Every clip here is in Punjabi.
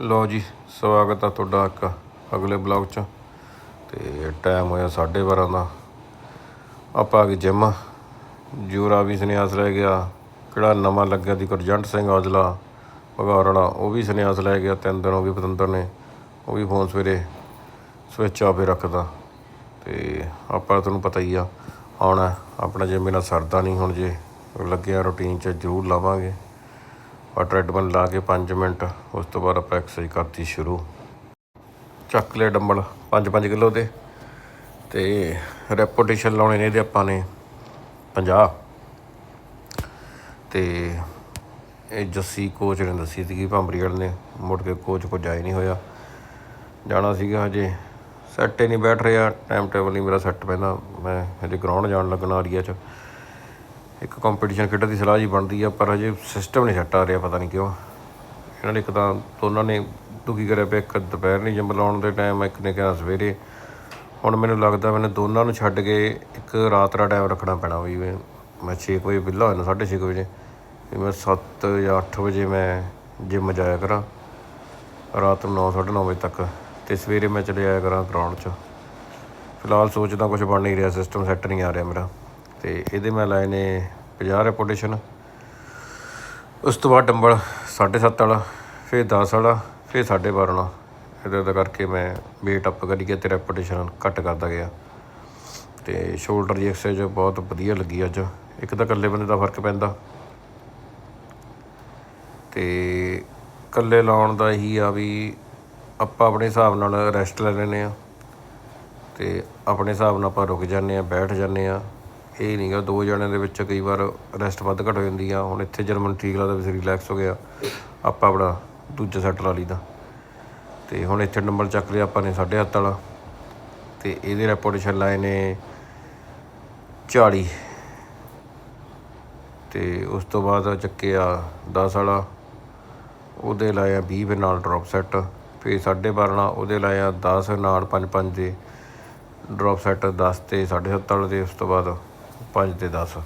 ਲਓ ਜੀ, ਸਵਾਗਤ ਆ ਤੁਹਾਡਾ ਇੱਕ ਅਗਲੇ ਬਲੌਗ 'ਚ। ਤੇ ਟਾਈਮ ਹੋਇਆ 12:30 ਦਾ। ਆਪਾਂ ਆ ਗਏ ਜਿਮ। ਜੂਰਾ ਵੀ ਸੰਨਿਆਸ ਲੈ ਗਿਆ। ਕਿਹੜਾ ਨਵਾਂ ਲੱਗਿਆ ਦੀ ਗੁਰਜੰਟ ਸਿੰਘ ਔਜਲਾ ਭਗੌਰ ਵਾਲਾ ਉਹ ਵੀ ਸੰਨਿਆਸ ਲੈ ਗਿਆ, ਤਿੰਨ ਦਿਨ ਹੋ ਗਏ ਪਤੰਦਰ ਨੇ। ਉਹ ਵੀ ਫੋਨ ਸਵੇਰੇ ਸਵਿਚ ਆਫ ਰੱਖਦਾ। ਤੇ ਆਪਾਂ ਤੁਹਾਨੂੰ ਪਤਾ ਹੀ ਆ, ਆਉਣਾ, ਆਪਣਾ ਜਿਮ ਬਿਨਾਂ ਸਰਦਾ ਨਹੀਂ ਹੁਣ ਜੇ। ਲੱਗਿਆ ਰੁਟੀਨ 'ਚ ਜ਼ਰੂਰ ਲਾਵਾਂਗੇ। ਔਰ ਟ੍ਰੈਡਮਿਲ ਲਾ ਕੇ 5 ਮਿੰਟ, ਉਸ ਤੋਂ ਬਾਅਦ ਆਪਾਂ ਐਕਸਰਸਾਈਜ਼ ਕਰਤੀ ਸ਼ੁਰੂ। ਚੱਕ ਲਏ ਡੰਬਲ 5-5 ਕਿਲੋ ਦੇ ਤੇ ਰੈਪੋਟੇਸ਼ਨ ਲਾਉਣੇ ਨੇ ਇਹਦੇ ਆਪਾਂ ਨੇ 50 ਤੇ ਇਹ ਜੱਸੀ ਕੋਚ ਨੇ ਦੱਸੀ ਸੀਗੀ ਭੰਬਰੀ ਵਾਲੇ ਨੇ, ਮੁੜ ਕੇ ਕੋਚ ਕੋ ਜਾਈ ਨਹੀਂ ਹੋਇਆ। ਜਾਣਾ ਸੀਗਾ ਹਜੇ। ਸੈੱਟ ਹੀ ਨਹੀਂ ਬੈਠ ਰਿਹਾ ਟਾਈਮ ਟੇਬਲ ਨਹੀਂ ਮੇਰਾ ਸੈੱਟ ਪੈਂਦਾ। ਮੈਂ ਹਜੇ ਗਰਾਊਂਡ ਜਾਣ ਲੱਗਣਾ ਏਰੀਆ 'ਚ। ਇੱਕ ਕੰਪੀਟੀਸ਼ਨ ਖੇਡਣ ਦੀ ਸਲਾਹ ਜੀ ਬਣਦੀ ਆ, ਪਰ ਹਜੇ ਸਿਸਟਮ ਨਹੀਂ ਸੈੱਟ ਆ ਰਿਹਾ, ਪਤਾ ਨਹੀਂ ਕਿਉਂ। ਇਹਨਾਂ ਨੇ ਇੱਕ ਤਾਂ ਦੋਨਾਂ ਨੇ ਦੁਖੀ ਕਰਿਆ ਪਿਆ, ਇੱਕ ਦੁਪਹਿਰ ਨਹੀਂ ਜਿੰਮ ਲਾਉਣ ਦੇ ਟਾਈਮ ਇੱਕ ਨੇ ਕਿਹਾ ਸਵੇਰੇ। ਹੁਣ ਮੈਨੂੰ ਲੱਗਦਾ ਮੈਨੂੰ ਦੋਨਾਂ ਨੂੰ ਛੱਡ ਕੇ ਇੱਕ ਰਾਤ ਦਾ ਟਾਈਮ ਰੱਖਣਾ ਪੈਣਾ ਵੀ ਮੈਂ ਮੈਂ 6 ਵਜੇ ਵਿਹਲਾ ਹੋ ਜਾਂਦਾ 6:30 ਵਜੇ। ਵੀ ਮੈਂ 7 ਜਾਂ 8 ਵਜੇ ਮੈਂ ਜਿੰਮ ਜਾਇਆ ਕਰਾਂ, ਰਾਤ ਨੂੰ 9 9:30 ਵਜੇ ਤੱਕ। ਤੇ ਸਵੇਰੇ ਮੈਂ ਚਲੇ ਆਇਆ ਕਰਾਂ ਗਰਾਊਂਡ 'ਚ। ਫਿਲਹਾਲ ਸੋਚਦਾ ਕੁਝ ਬਣ ਨਹੀਂ ਰਿਹਾ ਸਿਸਟਮ ਸੈੱਟ ਨਹੀਂ ਆ ਰਿਹਾ ਮੇਰਾ। ਤੇ ਇਹਦੇ ਮੈਂ ਲਾਏ ਨੇ 50 ਰੈਪੋਟੇਸ਼ਨ ਉਸ ਤੋਂ ਬਾਅਦ ਡੰਬਲ 7.5 ਵਾਲਾ, ਫਿਰ 10 ਵਾਲਾ, ਫਿਰ 12.5 ਵਾਲਾ। ਇਹਦਾ ਦਾ ਕਰਕੇ ਮੈਂ weight ਅਪ ਕਰੀ ਗਿਆ ਤੇ ਰੈਪੋਟੇਸ਼ਨ ਘੱਟ ਕਰਦਾ ਗਿਆ। ਤੇ ਸ਼ੋਲਡਰ ਦੀ ਐਕਸਰਸਾਈਜ਼ ਬਹੁਤ ਵਧੀਆ ਲੱਗੀ ਅੱਜ। ਇੱਕ ਤਾਂ ਇਕੱਲੇ ਬੰਦੇ ਦਾ ਫ਼ਰਕ ਪੈਂਦਾ। ਤੇ ਇਕੱਲੇ ਲਾਉਣ ਦਾ ਇਹੀ ਆ ਵੀ ਆਪਾਂ ਆਪਣੇ ਹਿਸਾਬ ਨਾਲ ਰੈਸਟ ਲੈ ਲੈਂਦੇ ਆ ਤੇ ਆਪਣੇ ਹਿਸਾਬ ਨਾਲ ਆਪਾਂ ਰੁਕ ਜਾਂਦੇ ਆ ਬੈਠ ਜਾਂਦੇ ਆ ਇਹ ਨਹੀਂਗਾ ਦੋ ਜਣਿਆਂ ਦੇ ਵਿੱਚ ਕਈ ਵਾਰ ਰੈਸਟ ਵੱਧ ਘੱਟ ਹੋ ਜਾਂਦੀ ਆ। ਹੁਣ ਇੱਥੇ ਜਰਮਨ ਠੀਕ ਲੱਗਦਾ ਵੀ ਰਿਲੈਕਸ ਹੋ ਗਿਆ। ਆਪਾਂ ਆਪਣਾ ਦੂਜਾ ਸੈੱਟ ਲਾ ਲਈਦਾ। ਤੇ ਹੁਣ ਇੱਥੇ ਨੰਬਰ ਚੱਕ ਲਿਆ ਆਪਾਂ ਨੇ 7.5 ਵਾਲਾ। ਤੇ ਇਹਦੇ ਰੈਪੋਟੇਸ਼ਨ ਲਾਏ ਨੇ 40 ਤੇ ਉਸ ਤੋਂ ਬਾਅਦ ਚੱਕਿਆ 10 ਵਾਲਾ। ਉਹਦੇ ਲਾਇਆ 20 ਫਿਰ ਨਾਲ ਡ੍ਰੌਪ ਸੈੱਟ ਫਿਰ 12.5 ਵਾਲਾ, ਉਹਦੇ ਲਾਇਆ 10 ਨਾਲ 5-5 ਦੇ। ਡ੍ਰੌਪ ਸੈੱਟ 10 ਤੇ 7.5 ਵਾਲੇ ਦੇ, ਉਸ ਤੋਂ ਬਾਅਦ 5 ਤੇ 10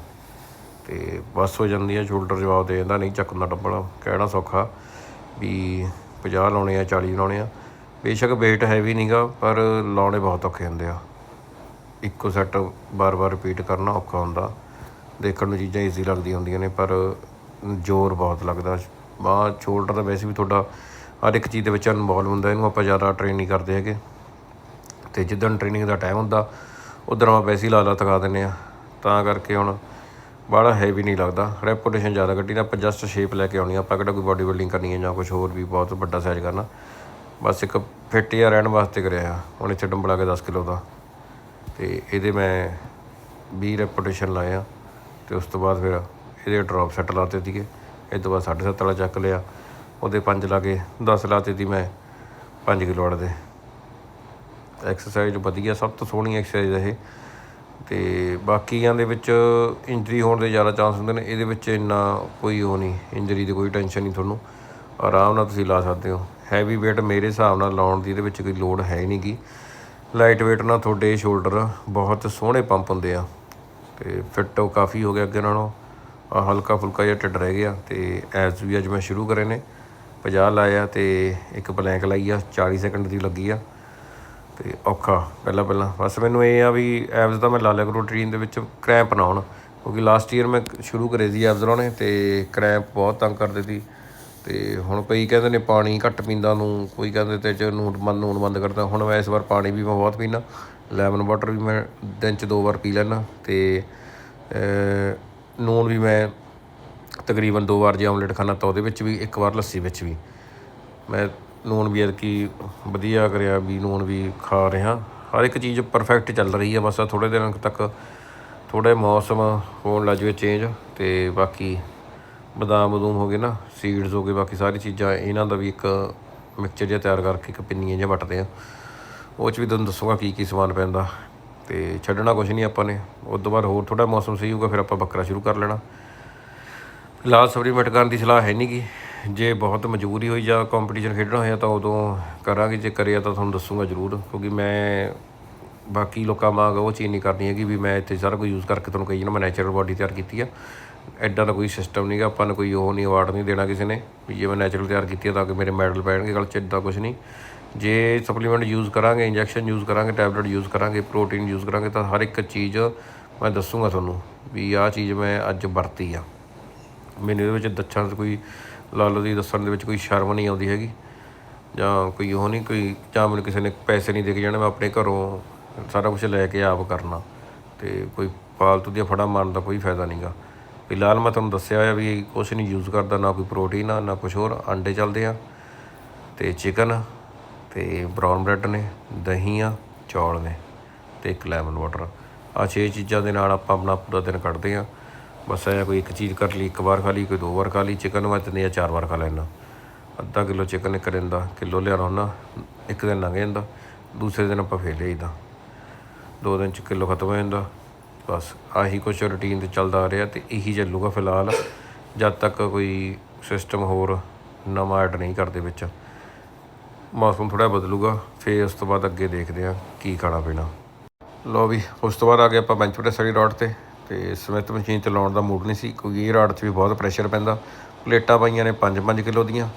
ਤੇ ਬਸ ਹੋ ਜਾਂਦੀ ਹੈ ਸ਼ੋਲਡਰ ਜਵਾਬ ਦੇ ਜਾਂਦਾ ਨਹੀਂ ਚੱਕਣਾ ਡੱਬਲ ਕਹਿਣਾ ਸੌਖਾ ਵੀ 50 ਲਾਉਣੇ ਆ 40 ਲਾਉਣੇ ਆ। ਬੇਸ਼ੱਕ weight ਹੈਵੀ ਨਹੀਂਗਾ ਪਰ ਲਾਉਣੇ ਬਹੁਤ ਔਖੇ ਹੁੰਦੇ ਆ। ਇੱਕੋ ਸੈੱਟ ਬਾਰ-ਬਾਰ ਰਿਪੀਟ ਕਰਨਾ ਔਖਾ ਹੁੰਦਾ। ਦੇਖਣ ਨੂੰ ਚੀਜ਼ਾਂ ਈਜ਼ੀ ਲੱਗਦੀਆਂ ਹੁੰਦੀਆਂ ਨੇ, ਪਰ ਜ਼ੋਰ ਬਹੁਤ ਲੱਗਦਾ। ਬਾਹ ਸ਼ੋਲਡਰ ਦਾ ਵੈਸੇ ਵੀ ਤੁਹਾਡਾ ਹਰ ਇੱਕ ਚੀਜ਼ ਦੇ ਵਿੱਚ ਇਨਵੋਲਵ ਹੁੰਦਾ, ਇਹਨੂੰ ਆਪਾਂ ਜ਼ਿਆਦਾ ਟ੍ਰੇਨ ਨਹੀਂ ਕਰਦੇ ਹੈਗੇ। ਤੇ ਜਿੱਦਣ ਟ੍ਰੇਨਿੰਗ ਦਾ ਟਾਈਮ ਹੁੰਦਾ ਉਦੋਂ ਆਪਾਂ ਵੈਸੇ ਹੀ ਲਾ ਲਾ ਥਕਾ ਦਿੰਦੇ ਆ। ਤਾਂ ਕਰਕੇ ਹੁਣ ਬਾਹਲਾ ਹੈਵੀ ਨਹੀਂ ਲੱਗਦਾ। ਰੈਪੂਟੇਸ਼ਨ ਜ਼ਿਆਦਾ ਕੱਢੀ ਨਾ ਆਪਾਂ ਜਸਟ ਸ਼ੇਪ ਲੈ ਕੇ ਆਉਣੀ ਆਪਾਂ ਕਿਹੜਾ ਕੋਈ ਬਾਡੀ ਬਿਲਡਿੰਗ ਕਰਨੀ ਹੈ ਜਾਂ ਕੁਝ ਹੋਰ ਵੀ ਬਹੁਤ ਵੱਡਾ ਸਾਈਜ਼ ਕਰਨਾ। ਬਸ ਇੱਕ ਫਿੱਟ ਜਿਹਾ ਰਹਿਣ ਵਾਸਤੇ ਕਰਿਆ ਆ। ਹੁਣ ਇੱਥੇ ਡੰਬਲਾ ਕੇ 10 ਕਿਲੋ ਦਾ। ਤੇ ਇਹਦੇ ਮੈਂ 20 ਰੈਪੂਟੇਸ਼ਨ ਲਾਇਆ ਆ। ਤੇ ਉਸ ਤੋਂ ਬਾਅਦ ਫਿਰ ਇਹਦੇ ਡ੍ਰੌਪ ਸੈੱਟ ਲਾਤੇ ਸੀਗੇ। ਇਹ ਤੋਂ ਬਾਅਦ 7.5 ਵਾਲਾ ਚੱਕ ਲਿਆ। ਉਹਦੇ 5 ਲਾ ਕੇ 10 ਲਾਤੇ ਸੀ ਮੈਂ। 5 ਕਿਲੋ ਵਾਲੇ ਦੇ। ਐਕਸਰਸਾਈਜ਼ ਵਧੀਆ, ਸਭ ਤੋਂ ਸੋਹਣੀ ਐਕਸਰਸਾਈਜ਼ ਇਹ। ਤੇ ਬਾਕੀਆਂ ਦੇ ਵਿੱਚ ਇੰਜਰੀ ਹੋਣ ਦੇ ਜ਼ਿਆਦਾ ਚਾਂਸ ਹੁੰਦੇ ਨੇ, ਇਹਦੇ ਵਿੱਚ ਇੰਨਾ ਕੋਈ ਉਹ ਨਹੀਂ ਇੰਜਰੀ ਦੀ ਕੋਈ ਟੈਨਸ਼ਨ ਨਹੀਂ ਤੁਹਾਨੂੰ। ਆਰਾਮ ਨਾਲ ਤੁਸੀਂ ਲਾ ਸਕਦੇ ਹੋ। ਹੈਵੀ weight ਮੇਰੇ ਹਿਸਾਬ ਨਾਲ ਲਾਉਣ ਦੀ ਇਹਦੇ ਵਿੱਚ ਕੋਈ ਲੋੜ ਹੈ ਹੀ ਨਹੀਂਗੀ। ਲਾਈਟ weight ਨਾਲ ਤੁਹਾਡੇ ਸ਼ੋਲਡਰ ਬਹੁਤ ਸੋਹਣੇ ਪੰਪ ਹੁੰਦੇ ਆ। ਤੇ ਫਿੱਟ ਉਹ ਕਾਫੀ ਹੋ ਗਿਆ ਅੱਗੇ ਨਾਲੋਂ। ਆ ਹਲਕਾ ਫੁਲਕਾ ਜਿਹਾ ਢਿੱਡ ਰਹਿ ਗਿਆ ਤੇ ਐਸ ਵੀ ਅੱਜ ਮੈਂ ਸ਼ੁਰੂ ਕਰੇ ਨੇ। 50 ਲਾਇਆ ਤੇ ਇੱਕ ਬਲੈਂਕ ਲਾਈ ਆ 40 ਸੈਕਿੰਡ ਦੀ ਲੱਗੀ ਆ। ਤੇ ਔਖਾ ਪਹਿਲਾਂ ਪਹਿਲਾਂ। ਬਸ ਮੈਨੂੰ ਇਹ ਆ ਵੀ ਐਬਸ ਦਾ ਮੈਂ ਲਾ ਲਿਆ ਕਰੋ ਰੂਟੀਨ ਦੇ ਵਿੱਚ ਕ੍ਰੈਂਪ ਨਾ ਹੋਣ। ਕਿਉਂਕਿ ਲਾਸਟ ਈਅਰ ਮੈਂ ਸ਼ੁਰੂ ਕਰੇ ਸੀ ਐਬਸ ਲਾਉਣੇ ਤੇ ਕ੍ਰੈਂਪ ਬਹੁਤ ਤੰਗ ਕਰਦੇ ਸੀ। ਤੇ ਹੁਣ ਕਈ ਕਹਿੰਦੇ ਨੇ ਪਾਣੀ ਘੱਟ ਪੀਂਦਾ ਨੂੰ ਕੋਈ ਕਹਿੰਦੇ ਤੇ ਚ ਨੂਨ ਬੰਦ ਨੂਨ ਬੰਦ ਕਰਦਾ। ਹੁਣ ਮੈਂ ਇਸ ਵਾਰ ਪਾਣੀ ਵੀ ਮੈਂ ਬਹੁਤ ਪੀਣਾ ਲੈਮਨ ਵਾਟਰ ਵੀ ਮੈਂ ਦਿਨ ਚ ਦੋ ਵਾਰ ਪੀ ਲੈਣਾ ਤੇ ਅਹ, ਨੂਨ ਵੀ ਮੈਂ ਤਕਰੀਬਨ ਦੋ ਵਾਰ ਜੇ ਆਮਲੇਟ ਖਾਣਾ ਤਾਂ ਉਹਦੇ ਵਿੱਚ ਵੀ ਇੱਕ ਵਾਰ ਲੱਸੀ ਵਿੱਚ ਵੀ। ਮੈਂ ਲੂਣ ਵੀ ਐਤਕੀ ਵਧੀਆ ਕਰਿਆ ਵੀ ਲੂਣ ਵੀ ਖਾ ਰਿਹਾ। ਹਰ ਇੱਕ ਚੀਜ਼ ਪਰਫੈਕਟ ਚੱਲ ਰਹੀ ਹੈ ਬਸ ਥੋੜੇ ਦਿਨਾਂ ਕੁ ਤੱਕ ਥੋੜੇ ਮੌਸਮ ਹੋਣ ਲੱਗ ਜਵੇ ਚੇਂਜ ਤੇ ਬਾਕੀ ਬਦਾਮ ਬਦੂਮ ਹੋ ਗਏ ਨਾ ਸੀਡਸ ਹੋ ਗਏ, ਬਾਕੀ ਸਾਰੀ ਚੀਜ਼ਾਂ ਇਹਨਾਂ ਦਾ ਵੀ ਇੱਕ ਮਿਕਸਚਰ ਜਿਹਾ ਤਿਆਰ ਕਰਕੇ ਇੱਕ ਪਿੰਨੀਆਂ ਜਿਹਾ ਵੱਟਦੇ ਆ। ਉਹ ਚ ਵੀ ਤੁਹਾਨੂੰ ਦੱਸੂਗਾ ਕੀ ਕੀ ਸਮਾਨ ਪੈਂਦਾ ਤੇ ਛੱਡਣਾ ਕੁਝ ਨਹੀਂ ਆਪਾਂ ਨੇ। ਉਸ ਤੋਂ ਬਾਅਦ ਹੋਰ ਥੋੜਾ ਮੌਸਮ ਸਹੀ ਹੋਊਗਾ, ਫਿਰ ਆਪਾਂ ਬੱਕਰਾ ਸ਼ੁਰੂ ਕਰ ਲੈਣਾ। ਲਾਲ ਸਪਲੀਮੈਂਟ ਕਰਨ ਦੀ ਸਲਾਹ ਹੈ ਨਹੀਂ ਗੀ। ਜੇ ਬਹੁਤ ਮਜਬੂਰੀ ਹੋਈ ਜਾਂ ਕੰਪੀਟੀਸ਼ਨ ਖੇਡਣਾ ਹੋਇਆ ਤਾਂ ਉਦੋਂ ਕਰਾਂਗੇ, ਜੇ ਕਰਿਆ ਤਾਂ ਤੁਹਾਨੂੰ ਦੱਸੂਗਾ ਜ਼ਰੂਰ, ਕਿਉਂਕਿ ਮੈਂ ਬਾਕੀ ਲੋਕਾਂ ਵਾਂਗ ਉਹ ਚੀਜ਼ ਨਹੀਂ ਕਰਨੀ ਹੈਗੀ ਵੀ ਮੈਂ ਇੱਥੇ ਸਾਰਾ ਕੁਝ ਯੂਜ਼ ਕਰਕੇ ਤੁਹਾਨੂੰ ਕਹੀ ਨਾ ਮੈਂ ਨੈਚੁਰਲ ਬਾਡੀ ਤਿਆਰ ਕੀਤੀ ਆ। ਐਡਾ ਦਾ ਕੋਈ ਸਿਸਟਮ ਨਹੀਂਗਾ ਆਪਾਂ ਨੂੰ ਕੋਈ ਉਹ ਨਹੀਂ ਅਵਾਰਡ ਨਹੀਂ ਦੇਣਾ ਕਿਸੇ ਨੇ, ਵੀ ਜੇ ਮੈਂ ਨੈਚੁਰਲ ਤਿਆਰ ਕੀਤੀ ਹੈ ਤਾਂ ਕਿ ਮੇਰੇ ਮੈਡਲ ਪੈਣਗੇ, ਗੱਲ ਚ ਇੱਦਾਂ ਕੁਝ ਨਹੀਂ ਜੇ ਸਪਲੀਮੈਂਟ ਯੂਜ਼ ਕਰਾਂਗੇ ਇੰਜੈਕਸ਼ਨ ਯੂਜ਼ ਕਰਾਂਗੇ ਟੈਬਲੇਟ ਯੂਜ਼ ਕਰਾਂਗੇ ਪ੍ਰੋਟੀਨ ਯੂਜ਼ ਕਰਾਂਗੇ, ਤਾਂ ਹਰ ਇੱਕ ਚੀਜ਼ ਮੈਂ ਦੱਸੂਗਾ ਤੁਹਾਨੂੰ ਵੀ ਆਹ ਚੀਜ਼ ਮੈਂ ਅੱਜ ਵਰਤੀ ਆ। ਮੈਨੂੰ ਇਹਦੇ ਵਿੱਚ ਦੱਸਣ 'ਚ ਕੋਈ ਲਾ ਦੀ ਦੱਸਣ ਦੇ ਵਿੱਚ ਕੋਈ ਸ਼ਰਮ ਨਹੀਂ ਆਉਂਦੀ ਹੈਗੀ। ਜਾਂ ਕੋਈ ਉਹ ਨਹੀਂ, ਕੋਈ ਜਾਂ ਮੈਨੂੰ ਕਿਸੇ ਨੇ ਪੈਸੇ ਨਹੀਂ ਦੇ ਕੇ ਜਾਣੇ, ਮੈਂ ਆਪਣੇ ਘਰੋਂ ਸਾਰਾ ਕੁਝ ਲੈ ਕੇ ਆਪ ਕਰਨਾ। ਤੇ ਕੋਈ ਫਾਲਤੂ ਦੀਆਂ ਫੜਾ ਮਾਰਨ ਦਾ ਕੋਈ ਫਾਇਦਾ ਨਹੀਂਗਾ ਫਿਲਹਾਲ ਮੈਂ ਤੁਹਾਨੂੰ ਦੱਸਿਆ ਹੋਇਆ ਵੀ ਕੁਝ ਨਹੀਂ ਯੂਜ਼ ਕਰਦਾ, ਨਾ ਕੋਈ ਪ੍ਰੋਟੀਨ ਆ, ਨਾ ਕੁਝ ਹੋਰ, ਅੰਡੇ ਚੱਲਦੇ ਆ। ਤੇ ਚਿਕਨ ਤੇ ਬ੍ਰਾਊਨ ਬ੍ਰੈਡ ਨੇ, ਦਹੀਂ ਆ, ਚੌਲ ਨੇ ਤੇ ਇੱਕ ਲੈਮਨ ਵਾਟਰ ਆ ਛੇ ਚੀਜ਼ਾਂ ਦੇ ਨਾਲ ਆਪਾਂ ਆਪਣਾ ਪੂਰਾ ਦਿਨ ਕੱਢਦੇ ਆ। ਬਸ ਐ ਕੋਈ ਇੱਕ ਚੀਜ਼ ਕਰ ਲਈ, ਇੱਕ ਵਾਰ ਖਾ ਲਈ, ਕੋਈ ਦੋ ਵਾਰ ਖਾ ਲਈ ਚਿਕਨ ਮੈਂ ਤਿੰਨ ਜਾਂ ਚਾਰ ਵਾਰ ਖਾ ਲੈਣਾ ਅੱਧਾ ਕਿਲੋ ਚਿਕਨ ਇੱਕ ਦਿਨ ਦਾ, ਕਿਲੋ ਲਿਆਉਣਾ ਹੁੰਦਾ, ਇੱਕ ਦਿਨ ਲੰਘ ਜਾਂਦਾ, ਦੂਸਰੇ ਦਿਨ ਆਪਾਂ ਫੇਰ ਲਿਆਈਦਾ ਦੋ ਦਿਨ ਚ ਕਿਲੋ ਖਤਮ ਹੋ ਜਾਂਦਾ, ਬਸ ਆਹੀ ਕੁਛ ਰੁਟੀਨ ਤੇ ਚੱਲਦਾ ਆ ਰਿਹਾ ਤੇ ਇਹੀ ਚੱਲੂਗਾ ਫਿਲਹਾਲ। ਜਦ ਤੱਕ ਕੋਈ ਸਿਸਟਮ ਹੋਰ ਨਵਾਂ ਐਡ ਨਹੀਂ ਕਰਦੇ ਵਿੱਚ। ਮੌਸਮ ਥੋੜਾ ਬਦਲੂਗਾ, ਫੇਰ ਉਸ ਤੋਂ ਬਾਅਦ ਅੱਗੇ ਦੇਖਦੇ ਆ ਕੀ ਖਾਣਾ ਪੀਣਾ। ਲੋ ਵੀ, ਉਸ ਤੋਂ ਬਾਅਦ ਆ ਗਏ ਆਪਾਂ ਬੈਂਚ ਪ੍ਰੈਸ ਰੋਡ ਤੇ। ਤੇ ਸਮਿਥ ਮਸ਼ੀਨ ਚਲਾਉਣ ਦਾ ਮੂਡ ਨਹੀਂ ਸੀ, ਕਿਉਂਕਿ ਇਹ ਰੋਡ 'ਚ ਵੀ ਬਹੁਤ ਪ੍ਰੈਸ਼ਰ ਪੈਂਦਾ। ਪਲੇਟਾਂ ਪਾਈਆਂ ਨੇ 5-5 ਕਿਲੋ ਦੀਆਂ,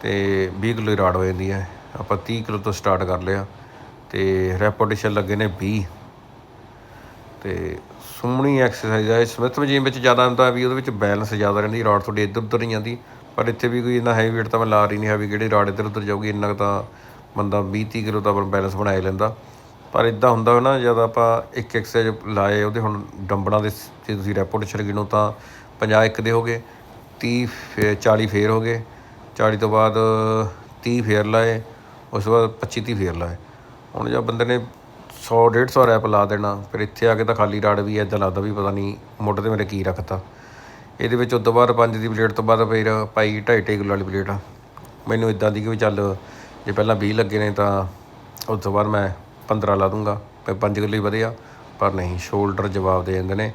ਤੇ 20 ਕਿਲੋ ਦੀ ਰਾਡ ਹੋ ਜਾਂਦੀ ਹੈ। ਆਪਾਂ 30 ਕਿਲੋ ਤੋਂ ਸਟਾਰਟ ਕਰ ਲਿਆ, ਤੇ ਰੈਪੋਟੇਸ਼ਨ ਲੱਗੇ ਨੇ 20 ਤੇ ਸੋਹਣੀ ਐਕਸਰਸਾਈਜ਼ ਹੈ ਸਮਿਥ ਮਸ਼ੀਨ ਵਿੱਚ ਜ਼ਿਆਦਾ ਹੁੰਦਾ ਵੀ ਉਹਦੇ ਵਿੱਚ ਬੈਲੈਂਸ ਜ਼ਿਆਦਾ ਰਹਿੰਦੀ, ਰਾਡ ਤੁਹਾਡੀ ਇੱਧਰ ਉੱਧਰ ਨਹੀਂ ਜਾਂਦੀ। ਪਰ ਇੱਥੇ ਵੀ ਕੋਈ ਇੰਨਾ ਹੈਵੀ weight ਤਾਂ ਮੈਂ ਲਾ ਰਹੀ ਨਹੀਂ ਹੈ ਵੀ ਕਿਹੜੀ ਰਾਡ ਇੱਧਰ ਉੱਧਰ ਜਾਊਗੀ, ਇੰਨਾ ਕੁ ਤਾਂ ਬੰਦਾ 20 30 ਕਿਲੋ ਤਾਂ ਬੈਲੈਂਸ ਬਣਾ ਲੈਂਦਾ। ਪਰ ਇਦਾਂ ਹੁੰਦਾ ਨਾ, ਜਦ ਆਪਾਂ ਇੱਕ ਐਕਸਰਸਾਈਜ਼ ਲਾਏ, ਉਹਦੇ ਹੁਣ ਡੰਬਲਾਂ ਦੇ ਜੇ ਤੁਸੀਂ ਰੈਪੋਟੇਸ਼ਨ ਗਿਣੋ ਤਾਂ 50 ਇੱਕ ਦੇ ਹੋਗੇ 30 ਫੇਰ 40 ਫੇਰ ਹੋ ਗਏ 40 ਤੋਂ ਬਾਅਦ 30 ਫੇਰ ਲਾਏ, ਉਸ ਤੋਂ ਬਾਅਦ 25 30 ਫੇਰ ਲਾਏ। ਹੁਣ ਜਦ ਬੰਦੇ ਨੇ 100 150 ਰੈਪ ਲਾ ਦੇਣਾ, ਫਿਰ ਇੱਥੇ ਆ ਕੇ ਤਾਂ ਖਾਲੀ ਰਾੜ ਵੀ ਐਦਾਂ ਲੱਗਦਾ ਵੀ ਪਤਾ ਨਹੀਂ ਮੁੱਢ ਤੇ ਮੇਰੇ ਕੀ ਰੱਖਤਾ। ਇਹਦੇ ਵਿੱਚ ਉਸ ਤੋਂ ਬਾਅਦ ਪੰਜ ਦੀ ਪਲੇਟ ਤੋਂ ਬਾਅਦ ਫਿਰ ਪਾਈ 2.5 ਕਿਲੋ ਵਾਲੀ ਪਲੇਟ। ਆ ਮੈਨੂੰ ਇਦਾਂ ਦੀ ਕਿ ਵੀ ਚੱਲ, ਜੇ ਪਹਿਲਾਂ 20 ਲੱਗੇ ਨੇ ਤਾਂ ਉਸ ਤੋਂ ਬਾਅਦ ਮੈਂ 15 ਲਾ ਦੂੰਗਾ, ਫਿਰ 5 ਕਿਲੋ ਹੀ ਵਧਿਆ, ਪਰ ਨਹੀਂ ਸ਼ੋਲਡਰ ਜਵਾਬ ਦੇ ਜਾਂਦੇ ਨੇ।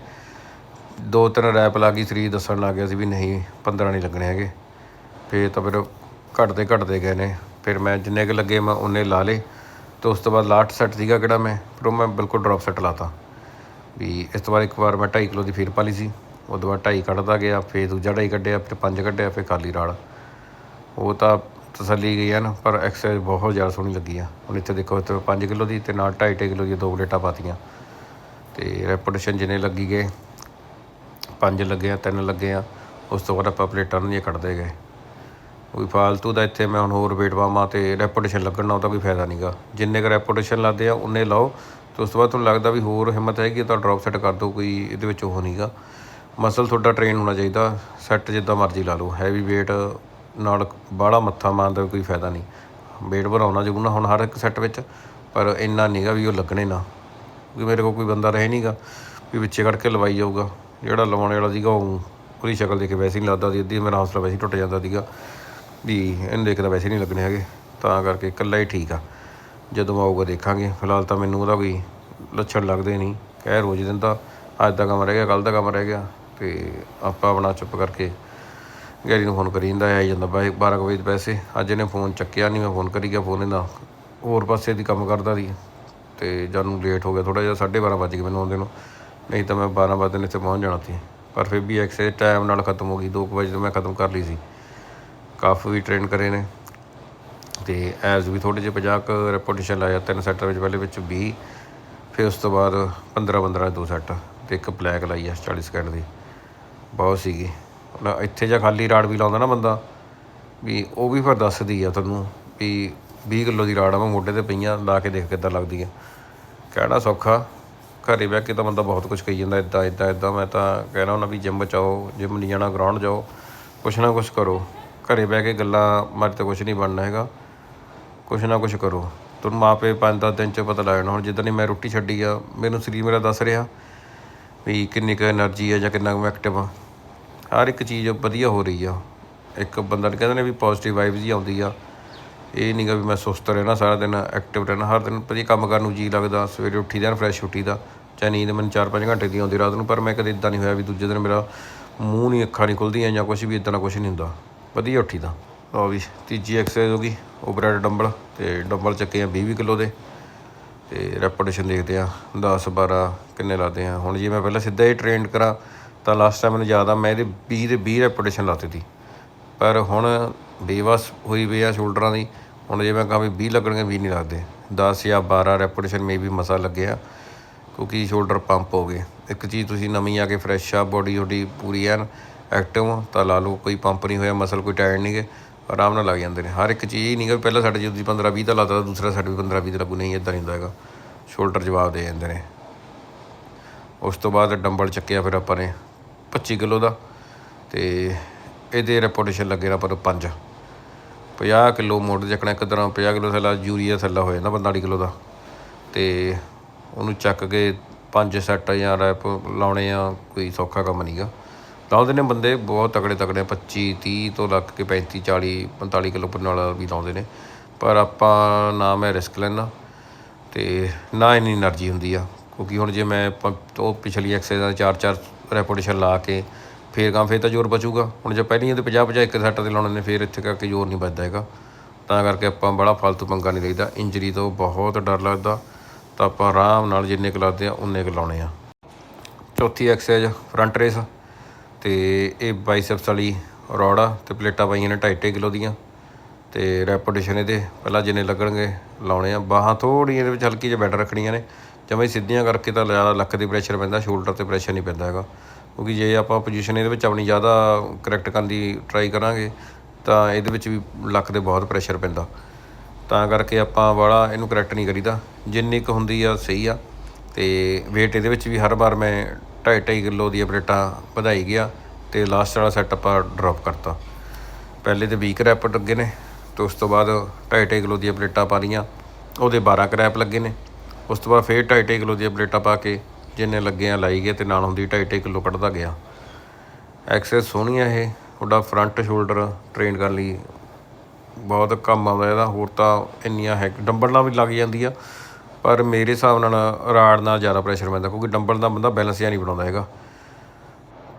ਦੋ ਤਿੰਨ ਰੈਪ ਲਾ ਗਈ ਸਰੀਰ ਦੱਸਣ ਲੱਗ ਗਿਆ ਸੀ ਵੀ ਨਹੀਂ 15 ਨਹੀਂ ਲੱਗਣੇ ਹੈਗੇ। ਫੇਰ ਤਾਂ ਫਿਰ ਘਟਦੇ ਘਟਦੇ ਗਏ ਨੇ। ਫਿਰ ਮੈਂ ਜਿੰਨੇ ਕੁ ਲੱਗੇ ਮੈਂ ਉਹਨੇ ਲਾ ਲਏ। ਤੇ ਉਸ ਤੋਂ ਬਾਅਦ ਲਾਸਟ ਸੈੱਟ ਸੀਗਾ ਕਿਹੜਾ ਮੈਂ, ਫਿਰ ਉਹ ਮੈਂ ਬਿਲਕੁਲ ਡ੍ਰੌਪ ਸੈੱਟ ਲਾਤਾ। ਵੀ ਇਸ ਤੋਂ ਬਾਅਦ ਇੱਕ ਵਾਰ ਮੈਂ 2.5 ਕਿਲੋ ਦੀ ਫੇਰ ਪਾ ਲਈ ਸੀ। ਉਹ ਤੋਂ ਬਾਅਦ 2.5 ਕੱਢਦਾ ਗਿਆ, ਫੇਰ ਦੂਜਾ 2.5 ਕੱਢਿਆ, ਫਿਰ 5 ਕੱਢਿਆ, ਫਿਰ ਖਾਲੀ ਰਾੜ ਉਹ ਤਾਂ ਤਸੱਲੀ ਗਈ ਹਨ ਪਰ ਐਕਸਰਸਾਈਜ਼ ਬਹੁਤ ਜ਼ਿਆਦਾ ਸੋਹਣੀ ਲੱਗੀ ਆ। ਹੁਣ ਇੱਥੇ ਦੇਖੋ, ਇੱਥੇ 5 ਕਿਲੋ ਦੀ ਤੇ ਨਾਲ 2.5 ਕਿਲੋ ਦੀਆਂ ਦੋ ਪਲੇਟਾਂ ਪਾਤੀਆਂ। ਤੇ ਰੈਪੋਟੇਸ਼ਨ ਜਿੰਨੇ ਲੱਗੀ ਗਏ, ਪੰਜ ਲੱਗੇ ਆ, ਤਿੰਨ ਲੱਗੇ ਆ, ਉਸ ਤੋਂ ਬਾਅਦ ਆਪਾਂ ਪਲੇਟਾਂ ਨੂੰ ਨਹੀਂ ਕੱਢਦੇ ਗਏ। ਕੋਈ ਫਾਲਤੂ ਦਾ ਇੱਥੇ ਮੈਂ ਹੁਣ ਹੋਰ ਵੇਟ ਪਾਵਾਂ ਤੇ ਰੈਪੋਟੇਸ਼ਨ ਲੱਗਣ ਨਾਲ ਉਹਦਾ ਕੋਈ ਫਾਇਦਾ ਨਹੀਂਗਾ ਜਿੰਨੇ ਕੁ ਰੈਪੋਟੇਸ਼ਨ ਲੱਗਦੇ ਆ ਉਨੇ ਲਾਓ। ਤੇ ਉਸ ਤੋਂ ਬਾਅਦ ਤੁਹਾਨੂੰ ਲੱਗਦਾ ਵੀ ਹੋਰ ਹਿੰਮਤ ਹੈਗੀ ਤਾਂ ਡ੍ਰੌਪ ਸੈੱਟ ਕਰ ਦਿਓ, ਕੋਈ ਇਹਦੇ ਵਿੱਚ ਉਹ ਨਹੀਂਗਾ ਮਸਲ ਤੁਹਾਡਾ ਟ੍ਰੇਨ ਹੋਣਾ ਚਾਹੀਦਾ ਸੈੱਟ ਜਿੱਦਾਂ ਮਰਜ਼ੀ ਲਾ ਲਓ। ਹੈਵੀ ਵੇਟ ਨਾਲ ਬਾਹਲਾ ਮੱਥਾ ਮਾਰਨ ਦਾ ਕੋਈ ਫਾਇਦਾ ਨਹੀਂ। ਵੇਟ ਵਧਾਉਣਾ ਜ਼ਰੂਰ ਨਾ, ਹੁਣ ਹਰ ਇੱਕ ਸੈੱਟ ਵਿੱਚ, ਪਰ ਇੰਨਾ ਨਹੀਂਗਾ ਵੀ ਉਹ ਲੱਗਣੇ ਨਾ। ਕਿਉਂਕਿ ਮੇਰੇ ਕੋਲ ਕੋਈ ਬੰਦਾ ਰਹੇ ਨਹੀਂਗਾ ਵੀ ਵਿੱਚੇ ਕੱਢ ਕੇ ਲਵਾਈ ਜਾਊਗਾ। ਜਿਹੜਾ ਲਵਾਉਣ ਵਾਲਾ ਸੀਗਾ ਉਹ ਉਹਦੀ ਸ਼ਕਲ ਦੇਖ ਕੇ ਵੈਸੇ ਨਹੀਂ ਲੱਗਦਾ ਸੀ, ਅੱਧੀ ਮੇਰਾ ਹੌਸਲਾ ਵੈਸੇ ਹੀ ਟੁੱਟ ਜਾਂਦਾ ਸੀਗਾ। ਵੀ ਇਹਨੂੰ ਦੇਖਦਾ ਵੈਸੇ ਨਹੀਂ ਲੱਗਣੇ ਹੈਗੇ, ਤਾਂ ਕਰਕੇ ਇਕੱਲਾ ਹੀ ਠੀਕ ਆ। ਜਦੋਂ ਆਊਗਾ ਦੇਖਾਂਗੇ, ਫਿਲਹਾਲ ਤਾਂ ਮੈਨੂੰ ਉਹਦਾ ਕੋਈ ਲੱਛਣ ਲੱਗਦੇ ਨਹੀਂ। ਕਹਿ ਰੋਜ਼ ਦਿੰਦਾ ਅੱਜ ਦਾ ਕੰਮ ਰਹਿ ਗਿਆ ਕੱਲ ਦਾ ਕੰਮ ਰਹਿ ਗਿਆ, ਤੇ ਆਪਾਂ ਆਪਣਾ ਚੁੱਪ ਕਰਕੇ ਗੈਰੀ ਨੂੰ ਫੋਨ ਕਰੀ ਜਾਂਦਾ ਆਈ ਜਾਂਦਾ ਬਾਈ 12 ਕੁ ਵਜੇ ਪੈਸੇ। ਅੱਜ ਇਹਨੇ ਫੋਨ ਚੱਕਿਆ ਨਹੀਂ ਮੈਂ ਫੋਨ ਕਰੀ ਗਿਆ ਫੋਨ ਇਹਦਾ। ਹੋਰ ਪਾਸੇ ਦੀ ਕੰਮ ਕਰਦਾ ਸੀ। ਤੇ ਜਦ ਲੇਟ ਹੋ ਗਿਆ ਥੋੜਾ ਜਿਹਾ 12:30 ਵੱਜ ਗਏ ਮੈਨੂੰ ਆਉਂਦੇ ਨੂੰ। ਨਹੀਂ ਤਾਂ ਮੈਂ 12 ਵਜੇ ਇੱਥੇ ਪਹੁੰਚ ਜਾਣਾ ਸੀ। ਪਰ ਫਿਰ ਵੀ ਐਕਸਰਸਾਈਜ਼ ਟਾਈਮ ਨਾਲ ਖਤਮ ਹੋ ਗਈ 2 ਵਜੇ ਤੋਂ ਮੈਂ ਖਤਮ ਕਰ ਲਈ ਸੀ। ਕਾਫੀ ਵੀ ਟ੍ਰੇਨ ਕਰੇ ਨੇ। ਤੇ ਐਜ਼ ਵੀ ਥੋੜੇ ਜਿਹੇ 50 ਕੁ ਰੈਪੋਟੇਸ਼ਨ ਲਾਇਆ, ਤਿੰਨ ਸੈੱਟ ਵਿੱਚ ਪਹਿਲੇ ਵਿੱਚ 20 ਫਿਰ ਉਸ ਤੋਂ ਬਾਅਦ 15 15 ਦੋ ਸੈੱਟ, ਤੇ ਇੱਕ ਬਲੈਕ ਲਾਈ ਆ 40 ਸਕਿੰਟ ਦੀ। ਬਹੁਤ ਸੀਗੀ। ਇੱਥੇ ਜਾਂ ਖਾਲੀ ਰਾੜ ਵੀ ਲਾਉਂਦਾ ਨਾ ਬੰਦਾ, ਵੀ ਉਹ ਵੀ ਫਿਰ ਦੱਸਦੀ ਆ ਤੁਹਾਨੂੰ ਵੀ 20 ਕਿਲੋ ਦੀ ਰਾੜ ਆ, ਮੈਂ ਮੋਢੇ ਤੇ ਪਈਆਂ, ਲਾ ਕੇ ਦੇਖ ਕਿੱਦਾਂ ਲੱਗਦੀ ਆ। ਕਹਿਣਾ ਸੌਖਾ, ਘਰੇ ਬਹਿ ਕੇ ਤਾਂ ਬੰਦਾ ਬਹੁਤ ਕੁਝ ਕਹੀ ਜਾਂਦਾ ਇਦਾਂ ਇਦਾਂ ਇਦਾਂ ਮੈਂ ਤਾਂ ਕਹਿ ਰਿਹਾ ਉਹਨਾਂ ਵੀ ਜਿਮ ਚਾਓ ਜਿੰਮ ਨਹੀਂ ਜਾਣਾ ਗਰਾਊਂਡ ਜਾਓ, ਕੁਛ ਨਾ ਕੁਛ ਕਰੋ। ਘਰੇ ਬਹਿ ਕੇ ਗੱਲਾਂ ਮਾਰ ਤੇ ਕੁਛ ਨਹੀਂ ਬਣਨਾ ਹੈਗਾ, ਕੁਛ ਨਾ ਕੁਛ ਕਰੋ। ਤੁਹਾਨੂੰ ਮਾਪੇ 5-10 ਦਿਨ ਚ ਪਤਾ ਲੱਗ ਜਾਣਾ, ਹੁਣ ਜਿੱਦਾਂ ਨਹੀਂ ਮੈਂ ਰੋਟੀ ਛੱਡੀ ਆ, ਮੈਨੂੰ ਸਰੀਰ ਮੇਰਾ ਦੱਸ ਰਿਹਾ ਵੀ ਕਿੰਨੀ ਕੁ એનર્ਜੀ ਆ ਜਾਂ ਕਿੰਨਾ ਕੁ ਐਕਟਿਵ ਆ। ਹਰ ਇੱਕ ਚੀਜ਼ ਵਧੀਆ ਹੋ ਰਹੀ ਆ। ਇੱਕ ਬੰਦਾ ਕਹਿੰਦੇ ਨੇ ਵੀ ਪੋਜ਼ਿਟਿਵ ਵਾਈਬਸ ਹੀ ਆਉਂਦੀ ਆ। ਇਹ ਨਹੀਂਗਾ ਵੀ ਮੈਂ ਸੁਸਤ ਰਹਿਣਾ ਸਾਰਾ ਦਿਨ ਐਕਟਿਵ ਰਹਿਣਾ। ਹਰ ਦਿਨ ਵਧੀਆ ਕੰਮ ਕਰਨ ਨੂੰ ਜੀ ਲੱਗਦਾ, ਸਵੇਰੇ ਉੱਠੀ ਦਾ ਫਰੈਸ਼ ਉੱਠੀ ਦਾ ਚਾਹੇ ਨੀਂਦ ਮੈਨੂੰ 4-5 ਘੰਟੇ ਦੀ ਆਉਂਦੀ ਰਾਤ ਨੂੰ, ਪਰ ਮੈਂ ਕਦੇ ਇਦਾਂ ਨਹੀਂ ਹੋਇਆ ਵੀ ਦੂਜੇ ਦਿਨ ਮੇਰਾ ਮੂੰਹ ਨਹੀਂ ਅੱਖਾਂ ਨਹੀਂ ਖੁੱਲਦੀਆਂ ਜਾਂ ਕੁਝ ਵੀ ਇਦਾਂ ਦਾ ਕੁਝ ਨਹੀਂ ਹੁੰਦਾ। ਵਧੀਆ ਉੱਠੀ ਦਾ ਲਓ ਵੀ, ਤੀਜੀ ਐਕਸਰਸਾਈਜ਼ ਹੋ ਗਈ, ਉਹ ਬ੍ਰੈਡ ਡੰਬਲ ਤੇ ਡੰਬਲ ਚੱਕੇ ਆ 20 ਕਿਲੋ ਦੇ। ਤੇ ਰੈਪੋਟੇਸ਼ਨ ਦੇਖਦੇ ਆ 10 12 ਕਿੰਨੇ ਲਾਦੇ ਆ। ਹੁਣ ਜੇ ਮੈਂ ਪਹਿਲਾਂ ਸਿੱਧਾ ਹੀ ਟ੍ਰੇਨ ਕਰਾਂ ਤਾਂ ਲਾਸਟ ਟਾਈਮ ਮੈਨੂੰ ਯਾਦ ਆ, ਮੈਂ ਇਹਦੇ 20 ਦੇ 20 ਰੈਪੂਟੇਸ਼ਨ ਲਾਤੀ ਤੀ ਪਰ ਹੁਣ ਬੇਵਸ ਹੋਈ ਪਈ ਆ ਸ਼ੋਲਡਰਾਂ ਦੀ, ਹੁਣ ਜੇ ਮੈਂ ਕਹਾਂ ਵੀ 20 ਲੱਗਣਗੇ 20 ਨਹੀਂ ਲੱਗਦੇ। 10 ਜਾਂ 12 ਰੈਪੂਟੇਸ਼ਨ ਮੇ ਵੀ ਮਸਾ ਲੱਗਿਆ ਕਿਉਂਕਿ ਸ਼ੋਲਡਰ ਪੰਪ ਹੋ ਗਏ। ਇੱਕ ਚੀਜ਼ ਤੁਸੀਂ ਨਵੀਂ ਆ ਕੇ ਫਰੈਸ਼ ਆ ਬੋਡੀ ਤੁਹਾਡੀ ਪੂਰੀ ਐਨ ਐਕਟਿਵ ਤਾਂ ਲਾ ਲਓ ਕੋਈ ਪੰਪ ਨਹੀਂ ਹੋਇਆ ਮਸਲ ਕੋਈ ਟਾਇਰ ਨਹੀਂ ਗੇ, ਆਰਾਮ ਨਾਲ ਲੱਗ ਜਾਂਦੇ ਨੇ। ਹਰ ਇੱਕ ਚੀਜ਼ ਹੀ ਨਹੀਂ ਗਾ ਵੀ ਪਹਿਲਾਂ ਸਾਡੇ ਜਦੋਂ ਤੁਸੀਂ 15 20 ਦਾ ਲਾਤਾ ਤਾਂ ਦੂਸਰਾ ਸਾਡੇ ਵੀ 15 20 ਦਾ ਲੱਗੂ, ਨਹੀਂ ਇਦਾਂ ਨਹੀਂ ਹੁੰਦਾ ਹੈਗਾ। ਸ਼ੋਲਡਰ ਜਵਾਬ ਦੇ ਜਾਂਦੇ ਨੇ। ਉਸ ਤੋਂ ਬਾਅਦ ਡੰਬਲ ਚੱਕਿਆ ਫਿਰ ਆਪਾਂ ਨੇ। 25 ਕਿਲੋ ਦਾ ਤੇ ਇਹਦੇ ਰੈਪੋਟੇਸ਼ਨ ਲੱਗੇ ਨਾ ਪਰ 5 50 ਕਿਲੋ ਮੋਟਰ ਚੱਕਣਾ ਇੱਕ ਤਰ੍ਹਾਂ 50 ਕਿਲੋ ਥੱਲਾ ਯੂਰੀਆ ਥੱਲਾ ਹੋ ਜਾਂਦਾ 45 ਕਿਲੋ ਦਾ। ਤੇ ਉਹਨੂੰ ਚੱਕ ਕੇ ਪੰਜ ਸੈੱਟ ਜਾਂ ਰੈਪ ਲਾਉਣੇ ਆ, ਕੋਈ ਸੌਖਾ ਕੰਮ ਨਹੀਂਗਾ ਲਾਉਂਦੇ ਨੇ ਬੰਦੇ, ਬਹੁਤ ਤਕੜੇ ਤਕੜੇ 25 30 ਤੋਂ ਲੱਗ ਕੇ 35 40 45 ਕਿਲੋ ਪਰ ਨਾਲ ਵੀ ਲਾਉਂਦੇ ਨੇ। ਪਰ ਆਪਾਂ ਨਾ ਮੈਂ ਰਿਸਕ ਲੈਣਾ ਤੇ ਨਾ ਇਨੀ એનર્ਜੀ ਹੁੰਦੀ ਆ। ਕਿਉਂਕਿ ਹੁਣ ਜੇ ਮੈਂ ਪ- ਉਹ ਪਿਛਲੀ ਐਕਸਰਸਾਈਜ਼ ਦਾ ਚਾਰ ਚਾਰ ਰੈਪੋਟੇਸ਼ਨ ਲਾ ਕੇ ਫੇਰ ਕਾਂ ਫੇਰ ਤਾਂ ਜ਼ੋਰ ਬਚੂਗਾ। ਹੁਣ ਜੇ ਪਹਿਲੀਆਂ ਤੇ 50 50 ਇੱਕ ਸੈੱਟ ਤੇ ਲਾਉਣੇ ਨੇ, ਫੇਰ ਇੱਥੇ ਕਰਕੇ ਜ਼ੋਰ ਨਹੀਂ ਬਚਦਾ ਹੈਗਾ। ਤਾਂ ਕਰਕੇ ਆਪਾਂ ਬੜਾ ਫालतू ਪੰਗਾ ਨਹੀਂ ਲਈਦਾ। ਇੰਜਰੀ ਤੋਂ ਬਹੁਤ ਡਰ ਲੱਗਦਾ। ਤਾਂ ਆਪਾਂ ਆਰਾਮ ਨਾਲ ਜਿੰਨੇ ਕੁ ਲਾਦੇ ਆ, ਉਨੇ ਕੁ ਲਾਉਣੇ ਆ। ਚੌਥੀ ਐਕਸਰਸਾਈਜ਼ ਫਰੰਟ ਰੇਸ ਤੇ ਇਹ ਬਾਈਸੈਪਸ ਵਾਲੀ ਰੋਡ ਆ ਤੇ ਪਲੇਟਾਂ ਪਾਈਆਂ ਨੇ 2.5 ਕਿਲੋ ਦੀਆਂ। ਤੇ ਰੈਪੋਟੇਸ਼ਨ ਇਹਦੇ, ਪਹਿਲਾਂ ਜਿੰਨੇ ਲੱਗਣਗੇ, ਲਾਉਣੇ ਆ। ਬਾਹਾਂ ਥੋੜ੍ਹੀਆਂ ਇਹਦੇ ਵਿੱਚ ਹਲਕੀ ਜਿਹੀ ਬੈਡ ਰੱਖਣੀਆਂ ਨੇ। ਜਮਾਂ ਹੀ ਸਿੱਧੀਆਂ ਕਰਕੇ ਤਾਂ ਜ਼ਿਆਦਾ ਲੱਕ ਤੇ ਪ੍ਰੈਸ਼ਰ ਪੈਂਦਾ ਸ਼ੋਲਡਰ ਤੇ ਪ੍ਰੈਸ਼ਰ ਨਹੀਂ ਪੈਂਦਾ ਹੈਗਾ। ਕਿਉਂਕਿ ਜੇ ਆਪਾਂ ਪੋਜੀਸ਼ਨ ਇਹਦੇ ਵਿੱਚ ਆਪਣੀ ਜ਼ਿਆਦਾ ਕਰੈਕਟ ਕਰਨ ਦੀ ਟਰਾਈ ਕਰਾਂਗੇ, ਤਾਂ ਇਹਦੇ ਵਿੱਚ ਵੀ ਲੱਕ ਤੇ ਬਹੁਤ ਪ੍ਰੈਸ਼ਰ ਪੈਂਦਾ। ਤਾਂ ਕਰਕੇ ਆਪਾਂ ਵਾਲਾ ਇਹਨੂੰ ਕਰੈਕਟ ਨਹੀਂ ਕਰੀਦਾ। ਜਿੰਨੀ ਕੁ ਹੁੰਦੀ ਆ, ਸਹੀ ਆ। ਤੇ weight ਇਹਦੇ ਵਿੱਚ ਵੀ ਹਰ ਵਾਰ ਮੈਂ 2.5 ਕਿਲੋ ਦੀਆਂ ਪਲੇਟਾਂ ਵਧਾਈ ਗਿਆ ਤੇ ਲਾਸਟ ਵਾਲਾ ਸੈੱਟ ਆਪਾਂ ਡ੍ਰੌਪ ਕਰਤਾ। ਪਹਿਲੇ ਤੇ 20 ਕਰੈਪ ਲੱਗੇ ਨੇ, ਤੇ ਉਸ ਤੋਂ ਬਾਅਦ 2.5 ਕਿਲੋ ਦੀਆਂ ਪਲੇਟਾਂ ਪਾ ਲਈਆਂ। ਉਹਦੇ 12 ਕਰੈਪ ਲੱਗੇ ਨੇ। ਉਸ ਤੋਂ ਬਾਅਦ ਫੇਰ 2.5 ਕਿਲੋ ਦੀਆਂ ਪਲੇਟਾਂ ਪਾ ਕੇ ਜਿੰਨੇ ਲੱਗੇ ਆ ਲਾਈ ਗਏ ਤੇ ਨਾਲ ਹੁੰਦੀ 2.5 ਕਿਲੋ ਕੱਢਦਾ ਗਿਆ। ਐਕਸੈਸ ਸੋਹਣੀ ਆ ਇਹ ਤੁਹਾਡਾ ਫਰੰਟ ਸ਼ੋਲਡਰ ਟ੍ਰੇਨ ਕਰਨ ਲਈ ਬਹੁਤ ਕੰਮ ਆਉਂਦਾ ਇਹਦਾ, ਹੋਰ ਤਾਂ ਇੰਨੀਆਂ ਹੈ ਡੰਬਲ ਨਾਲ ਵੀ ਲੱਗ ਜਾਂਦੀ ਆ, ਪਰ ਮੇਰੇ ਹਿਸਾਬ ਨਾਲ ਰਾੜ ਨਾਲ ਜ਼ਿਆਦਾ ਪ੍ਰੈਸ਼ਰ ਪੈਂਦਾ, ਕਿਉਂਕਿ ਡੰਬਲ ਦਾ ਬੰਦਾ ਬੈਲੈਂਸ ਜਿਹਾ ਨਹੀਂ ਬਣਾਉਂਦਾ ਹੈਗਾ।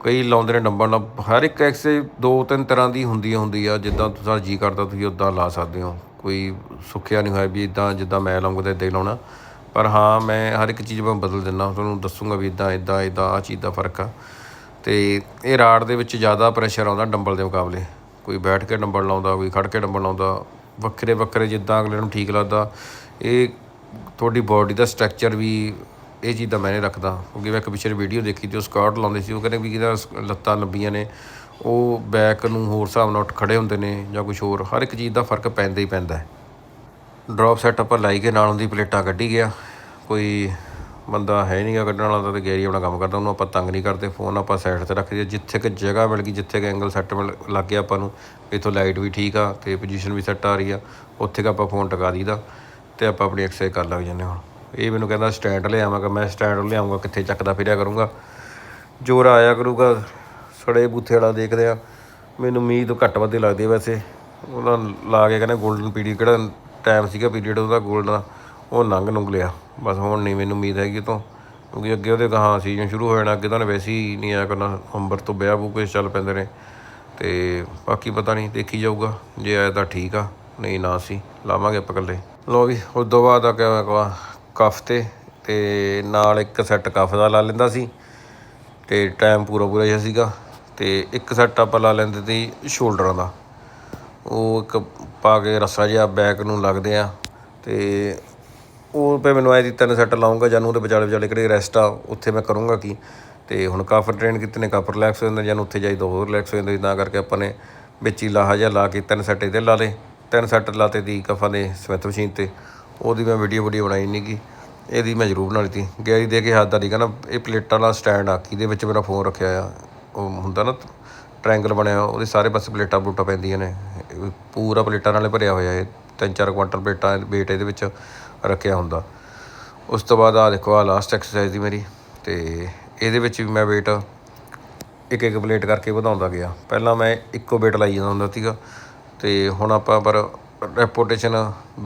ਕਈ ਲਾਉਂਦੇ ਨੇ ਡੰਬਲ ਨਾਲ, ਹਰ ਇੱਕ ਐਕਸਰਸਾਈਜ਼ ਦੋ ਤਿੰਨ ਤਰ੍ਹਾਂ ਦੀ ਹੁੰਦੀ ਹੁੰਦੀ ਆ, ਜਿੱਦਾਂ ਤੁਹਾਡਾ ਜੀ ਕਰਦਾ ਤੁਸੀਂ ਉਦਾਂ ਲਾ ਸਕਦੇ ਹੋ, ਕੋਈ ਸੁੱਖਿਆ ਨਹੀਂ ਹੋਇਆ ਵੀ ਇਦਾਂ ਜਿੱਦਾਂ ਮੈਂ ਲਾਉਂਗਾ ਤਾਂ ਇਦਾਂ ਹੀ ਲਾਉਣਾ। ਪਰ ਹਾਂ, ਮੈਂ ਹਰ ਇੱਕ ਚੀਜ਼ ਮੈਂ ਬਦਲ ਦਿੰਦਾ ਤੁਹਾਨੂੰ ਦੱਸੂਗਾ ਵੀ ਇਦਾਂ ਇਦਾਂ ਇਦਾਂ ਆ ਚੀਜ਼ ਦਾ ਫ਼ਰਕ ਆ। ਤੇ ਇਹ ਰਾਡ ਦੇ ਵਿੱਚ ਜ਼ਿਆਦਾ ਪ੍ਰੈਸ਼ਰ ਆਉਂਦਾ ਡੰਬਲ ਦੇ ਮੁਕਾਬਲੇ। ਕੋਈ ਬੈਠ ਕੇ ਡੰਬਲ ਲਾਉਂਦਾ, ਕੋਈ ਖੜ ਕੇ ਡੰਬਲ ਲਾਉਂਦਾ, ਵੱਖਰੇ ਵੱਖਰੇ ਜਿੱਦਾਂ ਅਗਲੇ ਨੂੰ ਠੀਕ ਲੱਗਦਾ। ਇਹ ਤੁਹਾਡੀ ਬਾਡੀ ਦਾ ਸਟਰਕਚਰ ਵੀ ਇਹ ਚੀਜ਼ ਦਾ ਮੈਨੇ ਰੱਖਦਾ। ਕਿਉਂਕਿ ਮੈਂ ਇੱਕ ਪਿਛਲੇ ਵੀਡੀਓ ਦੇਖੀ ਤੇ ਉਹ ਸਕਾਟ ਲਾਉਂਦੇ ਸੀ, ਉਹ ਕਹਿੰਦੇ ਵੀ ਇਹਦਾ ਸ- ਲੱਤਾਂ ਲੰਬੀਆਂ ਨੇ। ਉਹ ਬੈਕ ਨੂੰ ਹੋਰ ਹਿਸਾਬ ਨਾਲ ਉੱਠ ਖੜੇ ਹੁੰਦੇ ਨੇ ਜਾਂ ਕੁਝ ਹੋਰ। ਹਰ ਇੱਕ ਚੀਜ਼ ਦਾ ਫ਼ਰਕ ਪੈਂਦਾ ਹੀ ਪੈਂਦਾ ਹੈ। ਡ੍ਰੌਪ ਸੈੱਟ ਆਪਾਂ ਲਾਈ ਕੇ ਨਾਲ ਉਹਦੀ ਪਲੇਟਾਂ ਕੱਢੀ ਗਿਆ। ਕੋਈ ਬੰਦਾ ਹੈ ਨਹੀਂਗਾ ਕੱਢਣ ਵਾਲਾ, ਤਾਂ ਗੈਰੀ ਆਪਣਾ ਕੰਮ ਕਰਦਾ, ਉਹਨੂੰ ਆਪਾਂ ਤੰਗ ਨਹੀਂ ਕਰਦੇ ਫੋਨ ਆਪਾਂ ਸਾਈਡ ਤੇ ਰੱਖ ਦਈਏ ਜਿੱਥੇ ਕਿ ਜਗ੍ਹਾ ਮਿਲ ਗਈ, ਜਿੱਥੇ ਕਿ ਐਂਗਲ ਸੈੱਟ ਮਿਲ ਲੱਗ ਗਿਆ ਆਪਾਂ ਨੂੰ, ਇਥੋਂ ਲਾਈਟ ਵੀ ਠੀਕ ਆ ਤੇ ਪੋਜੀਸ਼ਨ ਵੀ ਸੈੱਟ ਆ ਰਹੀ ਆ, ਉੱਥੇ ਕਿ ਆਪਾਂ ਫੋਨ ਟਿਕਾ ਦਈਦਾ ਤੇ ਆਪਾਂ ਆਪਣੀ ਐਕਸਰਸਾਈਜ਼ ਕਰ ਲੱਗ ਜਾਂਦੇ ਹੁਣ। ਇਹ ਮੈਨੂੰ ਕਹਿੰਦਾ ਸਟੈਂਡ ਲਿਆਵਾਂਗਾ। ਮੈਂ ਸਟੈਂਡ ਲਿਆਉਂਗਾ, ਕਿੱਥੇ ਚੱਕਦਾ ਫਿਰਿਆ ਕਰੂੰਗਾ? ਜੋਰ ਆਇਆ ਕਰੂਗਾ, ਸੜੇ ਬੂਥੇ ਵਾਲਾ ਦੇਖਦੇ ਆ ਮੈਨੂੰ ਉਮੀਦ ਘੱਟ ਵੱਧ ਹੀ ਲੱਗਦੀ ਵੈਸੇ। ਉਹਨਾਂ ਲਾ ਕੇ ਕਹਿੰਦੇ 골ਡਨ ਪੀਰੀਅਡ ਕਿਹੜਾ ਟਾਈਮ ਸੀਗਾ ਪੀਰੀਅਡ ਉਹਦਾ 골ਡਨ ਉਹ ਲੰਘ ਲੰਘ ਲਿਆ। ਬਸ ਹੁਣ ਨਹੀਂ ਮੈਨੂੰ ਉਮੀਦ ਹੈਗੀ ਉਹ ਤੋਂ ਕਿਉਂਕਿ ਅੱਗੇ ਉਹਦੇ ਕਹਾਂ ਸੀਜ਼ਨ ਸ਼ੁਰੂ ਹੋ ਜਾਣਾ, ਅੱਗੇ ਤਾਂ ਉਹਨੇ ਵੈਸੇ ਹੀ ਨਹੀਂ ਆਇਆ ਕਰਨਾ ਨਵੰਬਰ ਤੋਂ ਵਿਆਹ ਬੂ ਕੁਛ ਚੱਲ ਪੈਂਦੇ ਨੇ। ਤੇ ਬਾਕੀ ਪਤਾ ਨਹੀਂ ਦੇਖੀ ਜਾਊਗਾ, ਜੇ ਆਇਆ ਤਾਂ ਠੀਕ ਆ, ਨਹੀਂ ਨਾ ਸੀ ਲਾਵਾਂਗੇ ਆਪਾਂ ਇਕੱਲੇ। ਲੋ ਵੀ ਉਸ ਤੋਂ ਬਾਅਦ ਆ ਕੇ ਕਫ ਤੇ ਤੇ ਨਾਲ ਇੱਕ ਸੈੱਟ ਕਫ ਦਾ ਲਾ ਲੈਂਦਾ ਸੀ, ਤੇ ਟਾਈਮ ਪੂਰਾ ਪੂਰਾ ਜਿਹਾ ਸੀਗਾ, ਤੇ ਇੱਕ ਸੈੱਟ ਆਪਾਂ ਲਾ ਲੈਂਦੇ ਸੀ ਸ਼ੋਲਡਰਾਂ ਦਾ। ਉਹ ਇੱਕ ਪਾ ਕੇ ਰੱਸਾ ਜਿਹਾ ਬੈਕ ਨੂੰ ਲੱਗਦੇ ਆ ਤੇ ਉਹ ਪੇ ਮੈਨੂੰ ਆਏ ਦੀ ਤਿੰਨ ਸੈੱਟ ਲਾਉਂਗਾ ਜਾਨੂੰ ਉਹਦੇ ਵਿਚਾਲੇ ਵਿਚਾਲੇ ਕਿਹੜੇ ਰੈਸਟ ਆ, ਉੱਥੇ ਮੈਂ ਕਰੂੰਗਾ ਕੀ। ਤੇ ਹੁਣ ਕਾਫਰ ਟ੍ਰੇਨ ਕੀਤੇ ਨੇ, ਕਾਫਰ ਰਿਲੈਕਸ ਹੋ ਜਾਂਦਾ, ਜਾਨੂੰ ਉੱਥੇ ਜਾਈ ਦੋ ਹੋਰ ਰਿਲੈਕਸ ਹੋ ਜਾਂਦੇ ਤਾਂ ਕਰਕੇ ਆਪਾਂ ਨੇ ਵਿੱਚ ਹੀ ਲਾਹਾ ਜਿਹਾ ਲਾ ਕੇ ਤਿੰਨ ਸੈੱਟ ਇਹਦੇ ਲਾ ਲਏ। ਤਿੰਨ ਸੈੱਟ ਲਾਤੇ ਦੀ ਕਫਾਂ ਦੇ ਸਮਿਥ ਮਸ਼ੀਨ ਤੇ। ਉਹਦੀ ਮੈਂ ਵੀਡੀਓ ਵੀਡੀਓ ਬਣਾਈ ਨਹੀਂ ਗੀ। ਇਹਦੀ ਮੈਂ ਜ਼ਰੂਰ ਬਣਾ ਲਈ ਗੈਰੀ ਦੇ ਕੇ ਹੱਥ ਦਾ ਨਹੀਂ ਕਹਿੰਦਾ ਇਹ ਪਲੇਟਾਂ ਵਾਲਾ ਸਟੈਂਡ ਆ, ਕਿਹਦੇ ਵਿੱਚ ਮੇਰਾ ਫੋਨ ਰੱਖਿਆ ਆ? ਉਹ ਹੁੰਦਾ ਨਾ ਟ੍ਰਾਇੰਗਲ ਬਣਿਆ ਉਹਦੇ ਸਾਰੇ ਪਾਸੇ ਪਲੇਟਾਂ ਪਲੂਟਾਂ ਪੈਂਦੀਆਂ ਨੇ। ਪੂਰਾ ਪਲੇਟਾਂ ਨਾਲੇ ਭਰਿਆ ਹੋਇਆ ਇਹ, ਤਿੰਨ ਚਾਰ ਕੁਆਂਟਲ ਪਲੇਟਾਂ ਵੇਟ ਇਹਦੇ ਵਿੱਚ ਰੱਖਿਆ ਹੁੰਦਾ। ਉਸ ਤੋਂ ਬਾਅਦ ਆ ਦੇਖੋ ਆ ਲਾਸਟ ਐਕਸਰਸਾਈਜ਼ ਦੀ ਮੇਰੀ, ਤੇ ਇਹਦੇ ਵਿੱਚ ਵੀ ਮੈਂ ਵੇਟ ਇੱਕ ਇੱਕ ਪਲੇਟ ਕਰਕੇ ਵਧਾਉਂਦਾ ਗਿਆ। ਪਹਿਲਾਂ ਮੈਂ ਇੱਕੋ ਵੇਟ ਲਾਈ ਜਾਂਦਾ ਹੁੰਦਾ ਸੀਗਾ, ਤੇ ਹੁਣ ਆਪਾਂ ਪਰ ਰੈਪੋਟੇਸ਼ਨ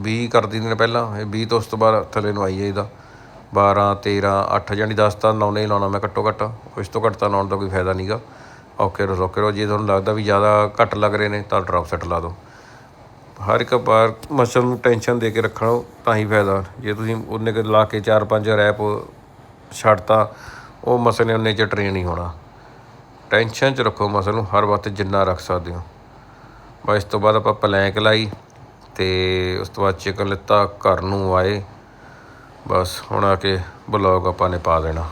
20 ਕਰ ਦਿੰਦੇ ਨੇ ਪਹਿਲਾਂ, ਇਹ 20 ਤੋਂ ਉਸ ਤੋਂ ਬਾਅਦ ਥੱਲੇ ਨੂੰ ਆਈ ਜਾਈਦਾ 12 13 8 ਜਾਨੀ 10 ਤਾਂ ਲਾਉਣਾ ਹੀ ਲਾਉਣਾ ਮੈਂ ਘੱਟੋ ਘੱਟ, ਉਸ ਤੋਂ ਘੱਟ ਤਾਂ ਲਾਉਣ ਦਾ ਕੋਈ ਫਾਇਦਾ ਨਹੀਂਗਾ ਔਕੇ ਰੋ ਰੋਕੇ ਰਹੋ। ਜੇ ਤੁਹਾਨੂੰ ਲੱਗਦਾ ਵੀ ਜ਼ਿਆਦਾ ਘੱਟ ਲੱਗ ਰਹੇ ਨੇ, ਤਾਂ ਡ੍ਰੌਪ ਸੈੱਟ ਲਾ ਦਿਓ। ਹਰ ਇੱਕ ਵਾਰ ਮਸਲ ਨੂੰ ਟੈਨਸ਼ਨ ਦੇ ਕੇ ਰੱਖਣਾ ਤਾਂ ਹੀ ਫਾਇਦਾ। ਜੇ ਤੁਸੀਂ ਉਹਨੇ ਕੁ ਲਾ ਕੇ 4-5 ਰੈਪ ਛੱਡਤਾ, ਉਹ ਮਸਲ ਨੇ ਉਹਨੇ ਚ ਟ੍ਰੇਨ ਨਹੀਂ ਹੋਣਾ। ਟੈਨਸ਼ਨ 'ਚ ਰੱਖੋ ਮਸਲ ਨੂੰ, ਹਰ ਵਕਤ ਜਿੰਨਾ ਰੱਖ ਸਕਦੇ ਹੋ। ਬਸ ਇਸ ਤੋਂ ਬਾਅਦ ਆਪਾਂ ਪਲੈਂਕ ਲਾਈ ਤੇ ਉਸ ਤੋਂ ਬਾਅਦ ਚਿਕਨ ਲਿੱਤਾ, ਘਰ ਨੂੰ ਆਏ। ਬਸ ਹੁਣ ਆ ਕੇ ਬਲੌਗ ਆਪਾਂ ਨੇ ਪਾ ਦੇਣਾ।